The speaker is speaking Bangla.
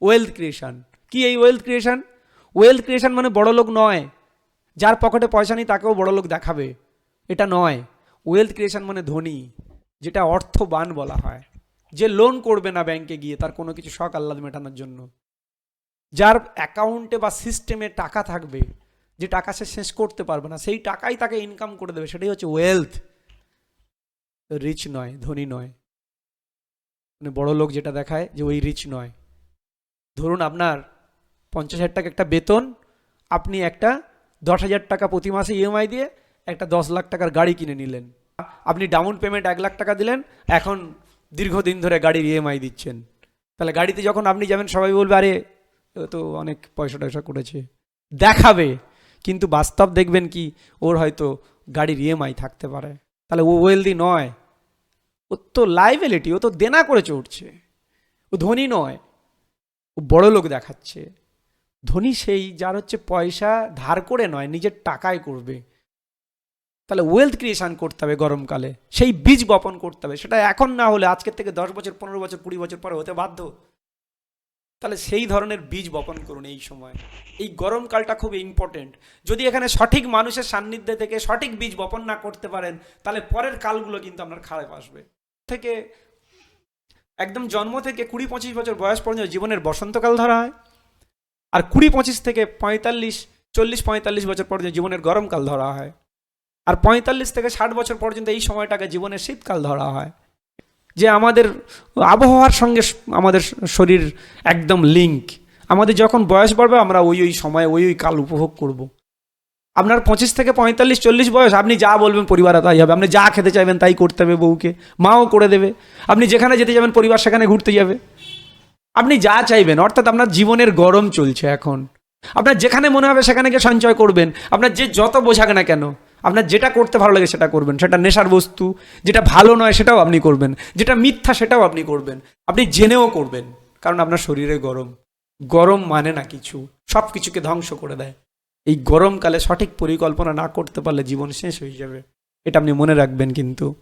ওয়েলথ ক্রিয়েশন কি এই ওয়েলথ ক্রিয়েশন ওয়েলথ ক্রিয়েশন মানে বড় লোক নয়। যার পকেটে পয়সা নেই, তাকেও বড় লোক দেখাবে। এটা নয়। ওয়েলথ ক্রিয়েশন মানে ধনী, যেটা অর্থবান বলা হয়। যে লোন করবে না ব্যাংকে গিয়ে, তার কোনো কিছু শখ আহ্লাদ মেটানোর জন্য। যার অ্যাকাউন্টে বা সিস্টেমে টাকা থাকবে, যে টাকা সে শেষ করতে পারবে না, সেই টাকাই তাকে ইনকাম করে দেবে। সেটাই হচ্ছে ওয়েলথ রিচ নয়, ধনী নয়। মানে বড় লোক যেটা দেখায় যে ওই রিচ নয়। ধরুন আপনার পঞ্চাশ হাজার টাকা একটা বেতন, আপনি একটা দশ হাজার টাকা প্রতি মাসে ইএমআই দিয়ে একটা দশ লাখ টাকার গাড়ি কিনে নিলেন। আপনি ডাউন পেমেন্ট এক লাখ টাকা দিলেন, এখন দীর্ঘদিন ধরে গাড়ির ইএমআই দিচ্ছেন। তাহলে গাড়িতে যখন আপনি যাবেন, সবাই বলবে, আরে তো অনেক পয়সা টয়সা করেছে। দেখাবে, কিন্তু বাস্তব দেখবেন কি, ওর হয়তো গাড়ির ইএমআই থাকতে পারে। তাহলে ও ওয়েলদি নয়, ও তো লাইবিলিটি ও তো দেনা করে চড়ছে ও ধনী নয় বড় লোক দেখাচ্ছে। ধনী সেই যার হচ্ছে পয়সা ধার করে নয়, নিজের টাকায় করবে। তাহলে ওয়েলথ ক্রিয়েশন করতে হবে গরমকালে। সেই বীজ বপন করতে হবে। সেটা এখন না হলে আজকের থেকে দশ বছর, পনেরো বছর, কুড়ি বছর পরে হতে বাধ্য। তাহলে সেই ধরনের বীজ বপন করুন এই সময়। এই গরমকালটা খুব ইম্পর্টেন্ট যদি এখানে সঠিক মানুষের সান্নিধ্যে থেকে সঠিক বীজ বপন না করতে পারেন, তাহলে পরের কালগুলো কিন্তু আপনার খারাপ আসবে। থেকে একদম জন্ম থেকে কুড়ি পঁচিশ বছর বয়স পর্যন্ত জীবনের বসন্তকাল ধরা হয়। আর কুড়ি পঁচিশ থেকে পঁয়তাল্লিশ, চল্লিশ, পঁয়তাল্লিশ বছর পর্যন্ত জীবনের গরমকাল ধরা হয়। আর পঁয়তাল্লিশ থেকে ষাট বছর পর্যন্ত এই সময়টাকে জীবনের শীতকাল ধরা হয়। যে আমাদের আবহাওয়ার সঙ্গে আমাদের শরীর একদম লিঙ্ক আমাদের যখন বয়স বাড়বে, আমরা ওই ওই সময় ওই ওই কাল উপভোগ করব। আপনার পঁচিশ থেকে পঁয়তাল্লিশ, চল্লিশ বয়স, আপনি যা বলবেন পরিবারে তাই হবে। আপনি যা খেতে চাইবেন তাই করতে হবে বউকে। মাও করে দেবে। আপনি যেখানে যেতে যাবেন পরিবার সেখানে ঘুরতে যাবে। আপনি যা চাইবেন, অর্থাৎ আপনার জীবনের গরম চলছে এখন। আপনার যেখানে মনে হবে সেখানে গিয়ে সঞ্চয় করবেন। আপনার যে যত বোঝাক না কেন, আপনার যেটা করতে ভালো লাগে সেটা করবেন। সেটা নেশার বস্তু, যেটা ভালো নয় সেটাও আপনি করবেন। যেটা মিথ্যা সেটাও আপনি করবেন। আপনি জেনেও করবেন, কারণ আপনার শরীরে গরম। গরম মানে না কিছু। সব কিছুকে ধ্বংস করে দেয়। এই গরমকালে সঠিক পরিকল্পনা না করতে পারলে জীবন শেষ হয়ে যাবে। এটা আপনি মনে রাখবেন কিন্তু।